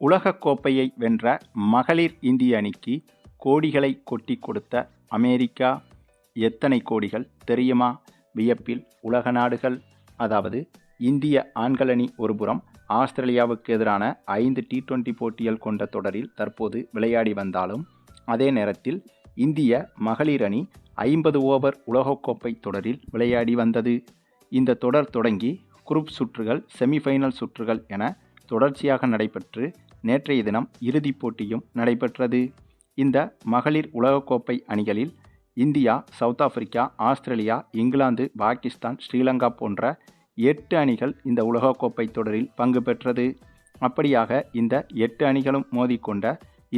உலகக்கோப்பையை வென்ற மகளிர் இந்திய அணிக்கு கோடிகளை கொட்டி கொடுத்த அமெரிக்கா. எத்தனை கோடிகள் தெரியுமா? வியப்பில் உலக நாடுகள். அதாவது இந்திய ஆண்கள் அணி ஒருபுறம் ஆஸ்திரேலியாவுக்கு எதிரான ஐந்து டி டுவெண்டி போட்டிகள் கொண்ட தொடரில் தற்போது விளையாடி வந்தாலும் அதே நேரத்தில் இந்திய மகளிர் அணி ஐம்பது ஓவர் உலகக்கோப்பை தொடரில் விளையாடி வந்தது. இந்த தொடர் தொடங்கி குரூப் சுற்றுகள் செமிஃபைனல் சுற்றுகள் என தொடர்ச்சியாக நடைபெற்று நேற்றைய தினம் இறுதிப் போட்டியும் நடைபெற்றது. இந்த மகளிர் உலகக்கோப்பை அணிகளில் India South Africa Australia England Pakistan Sri Lanka போன்ற எட்டு அணிகள் இந்த உலகக்கோப்பை தொடரில் பங்கு பெற்றது. அப்படியாக இந்த எட்டு அணிகளும் மோதிக்கொண்ட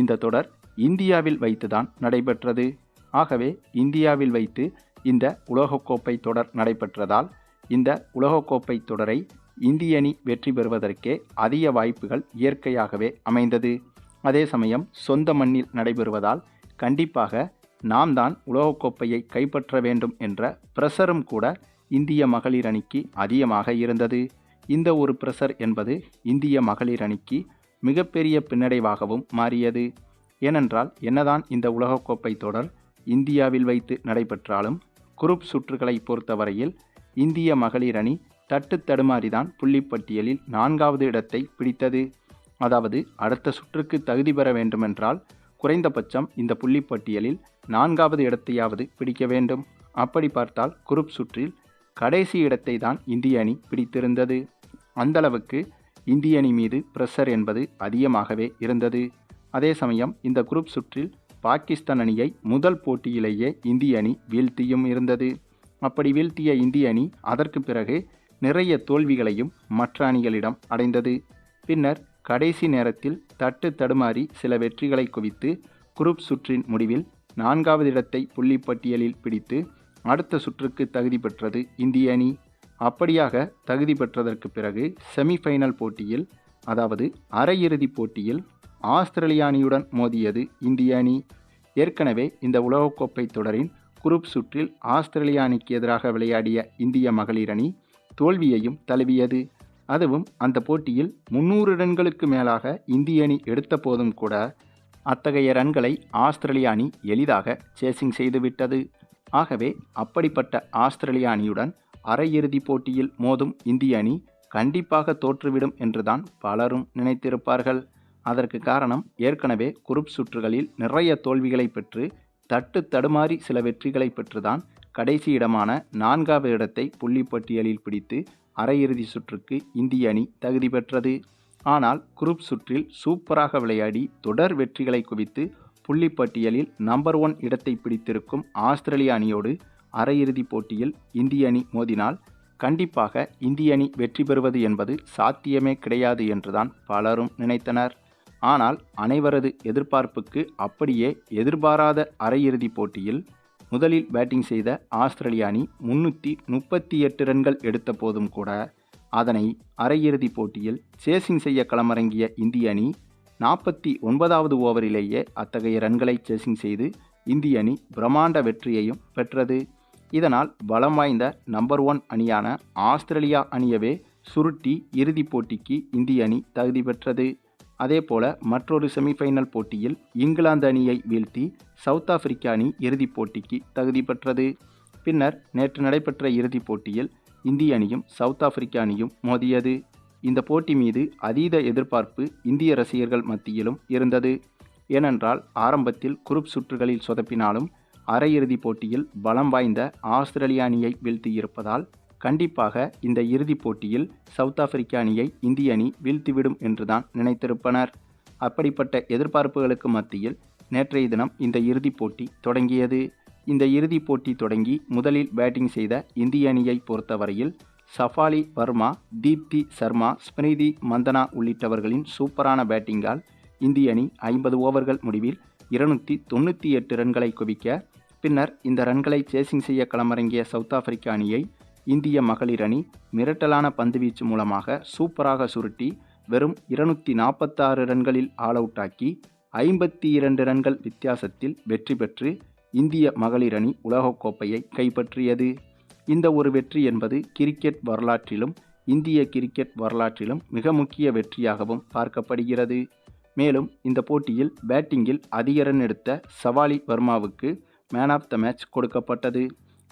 இந்த தொடர் இந்தியாவில் வைத்துதான் நடைபெற்றது. ஆகவே இந்தியாவில் வைத்து இந்த உலகக்கோப்பை தொடர் நடைபெற்றதால் இந்த உலகக்கோப்பை தொடரை இந்திய அணி வெற்றி பெறுவதற்கே அதிக வாய்ப்புகள் இயற்கையாகவே அமைந்தது. அதே சமயம் சொந்த மண்ணில் நடைபெறுவதால் கண்டிப்பாக நாம் தான் உலகக்கோப்பையை கைப்பற்ற வேண்டும் என்ற பிரஷரும் கூட இந்திய மகளிர் அணிக்கு அதிகமாக இருந்தது. இந்த ஒரு பிரஷர் என்பது இந்திய மகளிர் அணிக்கு மிகப்பெரிய பின்னடைவாகவும் மாறியது. ஏனென்றால் என்னதான் இந்த உலகக்கோப்பை தொடர் இந்தியாவில் வைத்து நடைபெற்றாலும் குரூப் சுற்றுகளை பொறுத்தவரையில் இந்திய மகளிர் அணி தட்டு தடுமாறிதான் புள்ளிப்பட்டியலில் நான்காவது இடத்தை பிடித்தது. அதாவது அடுத்த சுற்றுக்கு தகுதி பெற வேண்டுமென்றால் குறைந்தபட்சம் இந்த புள்ளிப்பட்டியலில் நான்காவது இடத்தையாவது பிடிக்க வேண்டும். அப்படி பார்த்தால் குரூப் சுற்றில் கடைசி இடத்தை தான் இந்திய அணி பிடித்திருந்தது. அந்தளவுக்கு இந்திய அணி மீது பிரஷர் என்பது அதிகமாகவே இருந்தது. அதே சமயம் இந்த குரூப் சுற்றில் பாகிஸ்தான் அணியை முதல் போட்டியிலேயே இந்திய அணி வீழ்த்தியும் இருந்தது. அப்படி வீழ்த்திய இந்திய அணி அதற்கு பிறகு நிறைய தோல்விகளையும் மற்ற அணிகளிடம் அடைந்தது. பின்னர் கடைசி நேரத்தில் தட்டு தடுமாறி சில வெற்றிகளை குவித்து குரூப் சுற்றின் முடிவில் நான்காவது இடத்தை புள்ளிப்பட்டியலில் பிடித்து அடுத்த சுற்றுக்கு தகுதி பெற்றது இந்திய அணி. அப்படியாக தகுதி பெற்றதற்கு பிறகு செமிஃபைனல் போட்டியில் அதாவது அரையிறுதிப் போட்டியில் ஆஸ்திரேலிய அணியுடன் மோதியது இந்திய அணி. ஏற்கனவே இந்த உலகக்கோப்பை தொடரின் குரூப் சுற்றில் ஆஸ்திரேலிய அணிக்கு எதிராக விளையாடிய இந்திய மகளிர் அணி தோல்வியையும் தழுவியது. அதுவும் அந்த போட்டியில் முன்னூறு ரன்களுக்கு மேலாக இந்திய அணி எடுத்த போதும் கூட அத்தகைய ரன்களை ஆஸ்திரேலிய அணி எளிதாக சேசிங் செய்துவிட்டது ஆகவே அப்படிப்பட்ட ஆஸ்திரேலிய அணியுடன் அரையிறுதிப் போட்டியில் மோதும் இந்திய அணி கண்டிப்பாக தோற்றுவிடும் என்றுதான் பலரும் நினைத்திருப்பார்கள். அதற்கு காரணம் ஏற்கனவே குரூப் சுற்றுகளில் நிறைய தோல்விகளை பெற்று தட்டு தடுமாறி சில வெற்றிகளை பெற்றுதான் கடைசி இடமான நான்காவது இடத்தை புள்ளிப்பட்டியலில் பிடித்து அரையிறுதி சுற்றுக்கு இந்திய அணி தகுதி பெற்றது. ஆனால் குரூப் சுற்றில் சூப்பராக விளையாடி தொடர் வெற்றிகளை குவித்து புள்ளிப்பட்டியலில் நம்பர் ஒன் இடத்தை பிடித்திருக்கும் ஆஸ்திரேலிய அணியோடு அரையிறுதிப் போட்டியில் இந்திய அணி மோதினால் கண்டிப்பாக இந்திய அணி வெற்றி பெறுவது என்பது சாத்தியமே கிடையாது என்றுதான் பலரும் நினைத்தனர். ஆனால் அனைவரது எதிர்பார்ப்புக்கு அப்படியே எதிர்பாராத அரையிறுதிப் போட்டியில் முதலில் பேட்டிங் செய்த ஆஸ்திரேலிய அணி முன்னூற்றி முப்பத்தி எட்டு ரன்கள் எடுத்த போதும் கூட அதனை அரையிறுதிப் போட்டியில் சேசிங் செய்ய களமிறங்கிய இந்திய அணி நாற்பத்தி ஒன்பதாவது ஓவரிலேயே அத்தகைய ரன்களை சேசிங் செய்து இந்திய அணி பிரம்மாண்ட வெற்றியையும் பெற்றது. இதனால் பலம் வாய்ந்த நம்பர் ஒன் அணியான ஆஸ்திரேலியா அணியவே சுருட்டி இறுதிப் போட்டிக்கு இந்திய அணி தகுதி பெற்றது. அதேபோல மற்றொரு செமிஃபைனல் போட்டியில் இங்கிலாந்து அணியை வீழ்த்தி சவுத் ஆப்பிரிக்கா அணி இறுதிப் போட்டிக்கு தகுதி பெற்றது. பின்னர் நேற்று நடைபெற்ற இறுதிப் போட்டியில் இந்திய அணியும் சவுத் ஆப்பிரிக்கா அணியும் மோதியது. இந்த போட்டி மீது அதீத எதிர்பார்ப்பு இந்திய ரசிகர்கள் மத்தியிலும் இருந்தது. ஏனென்றால் ஆரம்பத்தில் குரூப் சுற்றுகளில் சொதப்பினாலும் அரையிறுதிப் போட்டியில் பலம் வாய்ந்த ஆஸ்திரேலிய அணியை வீழ்த்தியிருப்பதால் கண்டிப்பாக இந்த இறுதிப் போட்டியில் சவுத் ஆப்பிரிக்கா அணியை இந்திய அணி வீழ்த்திவிடும் என்றுதான் நினைத்திருப்பனர். அப்படிப்பட்ட எதிர்பார்ப்புகளுக்கு மத்தியில் நேற்றைய தினம் இந்த இறுதிப் போட்டி தொடங்கியது. இந்த இறுதிப் போட்டி தொடங்கி முதலில் பேட்டிங் செய்த இந்திய அணியை பொறுத்தவரையில் சஃபாலி வர்மா தீப்தி சர்மா ஸ்மிருதி மந்தனா உள்ளிட்டவர்களின் சூப்பரான பேட்டிங்கால் இந்திய அணி ஐம்பது ஓவர்கள் முடிவில் இருநூற்றி தொண்ணூற்றி எட்டு ரன்களை குவிக்க பின்னர் இந்த ரன்களை சேசிங் செய்ய களமிறங்கிய சவுத் ஆப்பிரிக்க அணியை இந்திய மகளிர் அணி மிரட்டலான பந்துவீச்சு மூலமாக சூப்பராக சுருட்டி வெறும் இருநூற்றி நாற்பத்தாறு ரன்களில் ஆல் அவுட் ஆக்கி ஐம்பத்தி இரண்டு ரன்கள் வித்தியாசத்தில் வெற்றி பெற்று இந்திய மகளிர் அணி உலகக்கோப்பையை கைப்பற்றியது. இந்த ஒரு வெற்றி என்பது கிரிக்கெட் வரலாற்றிலும் இந்திய கிரிக்கெட் வரலாற்றிலும் மிக முக்கிய வெற்றியாகவும் பார்க்கப்படுகிறது. மேலும் இந்த போட்டியில் பேட்டிங்கில் அதிக ரன் எடுத்த சவாலி வர்மாவுக்கு மேன் ஆஃப் த மேட்ச் கொடுக்கப்பட்டது.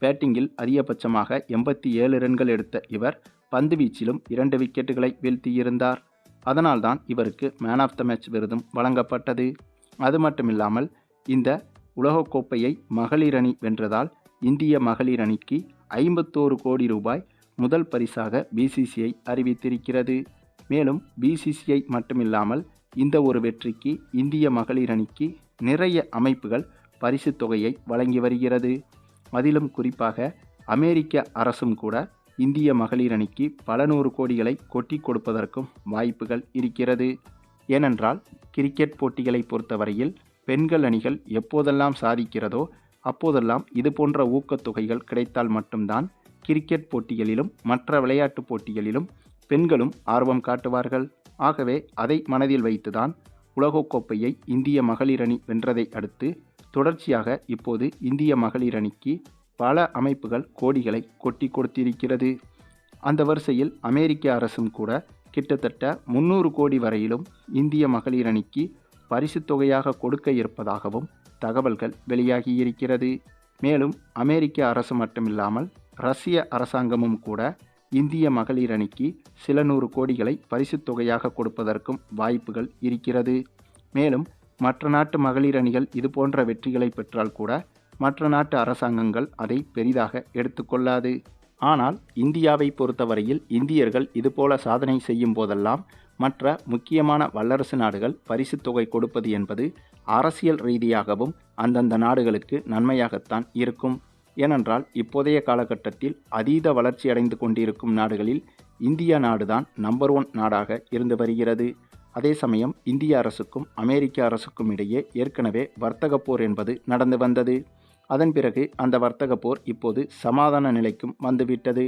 பேட்டிங்கில் அதிகபட்சமாக எண்பத்தி ஏழு ரன்கள் எடுத்த இவர் பந்து வீச்சிலும் இரண்டு விக்கெட்டுகளை வீழ்த்தியிருந்தார். அதனால்தான் இவருக்கு மேன் ஆஃப் த மேட்ச் விருதும் வழங்கப்பட்டது. அது மட்டுமில்லாமல் இந்த உலகக்கோப்பையை மகளிர் அணி வென்றதால் இந்திய மகளிர் அணிக்கு ஐம்பத்தோரு கோடி ரூபாய் முதல் பரிசாக பிசிசிஐ அறிவித்திருக்கிறது. மேலும் பிசிசிஐ மட்டுமில்லாமல் இந்த ஒரு வெற்றிக்கு இந்திய மகளிர் அணிக்கு நிறைய அமைப்புகள் பரிசுத் தொகையை வழங்கி வருகிறது. அதிலும் குறிப்பாக அமெரிக்க அரசும் கூட இந்திய மகளிர் அணிக்கு பல நூறு கோடிகளை கொட்டி கொடுப்பதற்கும் வாய்ப்புகள் இருக்கிறது. ஏனென்றால் கிரிக்கெட் போட்டிகளை பொறுத்தவரையில் பெண்கள் அணிகள் எப்போதெல்லாம் சாதிக்கிறதோ அப்போதெல்லாம் இது போன்ற ஊக்கத்தொகைகள் கிடைத்தால் மட்டும்தான் கிரிக்கெட் போட்டிகளிலும் மற்ற விளையாட்டுப் போட்டிகளிலும் பெண்களும் ஆர்வம் காட்டுவார்கள். ஆகவே அதை மனதில் வைத்துதான் உலகக்கோப்பையை இந்திய மகளிர் அணி வென்றதை அடுத்து தொடர்ச்சியாக இப்போது இந்திய மகளிர் அணிக்கு பல அமைப்புகள் கோடிகளை கொட்டி கொடுத்திருக்கிறது. அந்த வரிசையில் அமெரிக்க அரசும் கூட கிட்டத்தட்ட முன்னூறு கோடி வரையிலும் இந்திய மகளிர் அணிக்கு பரிசுத் தொகையாக கொடுக்க இருப்பதாகவும் தகவல்கள் வெளியாகியிருக்கிறது. மேலும் அமெரிக்க அரசு மட்டுமில்லாமல் ரஷ்ய அரசாங்கமும் கூட இந்திய மகளிர் அணிக்கு சில நூறு கோடிகளை பரிசுத் தொகையாக கொடுப்பதற்கும் வாய்ப்புகள் இருக்கிறது. மேலும் மற்ற நாட்டு மகளிர் அணிகள் இது போன்ற வெற்றிகளை பெற்றால் கூட மற்ற நாட்டு அரசாங்கங்கள் அதை பெரிதாக எடுத்துக்கொள்ளாது ஆனால் இந்தியாவை பொறுத்தவரையில் இந்தியர்கள் இதுபோல சாதனை செய்யும் போதெல்லாம் மற்ற முக்கியமான வல்லரசு நாடுகள் பரிசுத் தொகை கொடுப்பது என்பது அரசியல் ரீதியாகவும் அந்தந்த நாடுகளுக்கு நன்மையாகத்தான் இருக்கும். ஏனென்றால் இப்போதைய காலகட்டத்தில் அதீத வளர்ச்சி அடைந்து கொண்டிருக்கும் நாடுகளில் இந்திய நாடுதான் நம்பர் ஒன் நாடாக இருந்து வருகிறது. அதே சமயம் இந்திய அரசுக்கும் அமெரிக்க அரசுக்கும் இடையே ஏற்கனவே வர்த்தக போர் என்பது நடந்து வந்தது. அதன் பிறகு அந்த வர்த்தக போர் இப்போது சமாதான நிலைக்கும் வந்துவிட்டது.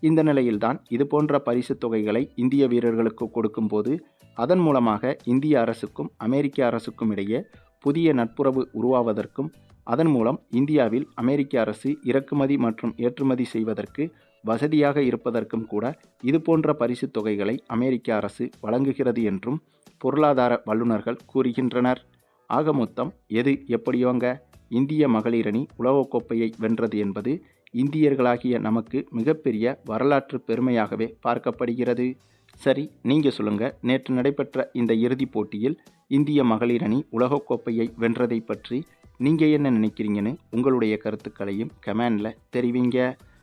இந்த நிலையில்தான் இதுபோன்ற பரிசுத் தொகைகளை இந்திய வீரர்களுக்கு கொடுக்கும்போது அதன் மூலமாக இந்திய அரசுக்கும் அமெரிக்க அரசுக்கும் இடையே புதிய நட்புறவு உருவாவதற்கும் அதன் மூலம் இந்தியாவில் அமெரிக்க அரசு இறக்குமதி மற்றும் ஏற்றுமதி செய்வதற்கு வசதியாக இருப்பதற்கும் கூட இதுபோன்ற பரிசுத் தொகைகளை அமெரிக்க அரசு வழங்குகிறது என்றும் பொருளாதார வல்லுநர்கள் கூறுகின்றனர். ஆக மொத்தம் எது எப்படியோங்க? இந்திய மகளிரணி உலகக்கோப்பையை வென்றது என்பது இந்தியர்களாகிய நமக்கு மிகப்பெரிய வரலாற்று பெருமையாகவே பார்க்கப்படுகிறது. சரி நீங்கள் சொல்லுங்கள் நேற்று நடைபெற்ற இந்த இறுதிப் போட்டியில் இந்திய மகளிர் அணி உலகக்கோப்பையை வென்றதை பற்றி நீங்கள் என்ன நினைக்கிறீங்கன்னு உங்களுடைய கருத்துக்களையும் கமெண்டில் தெரிவிங்க.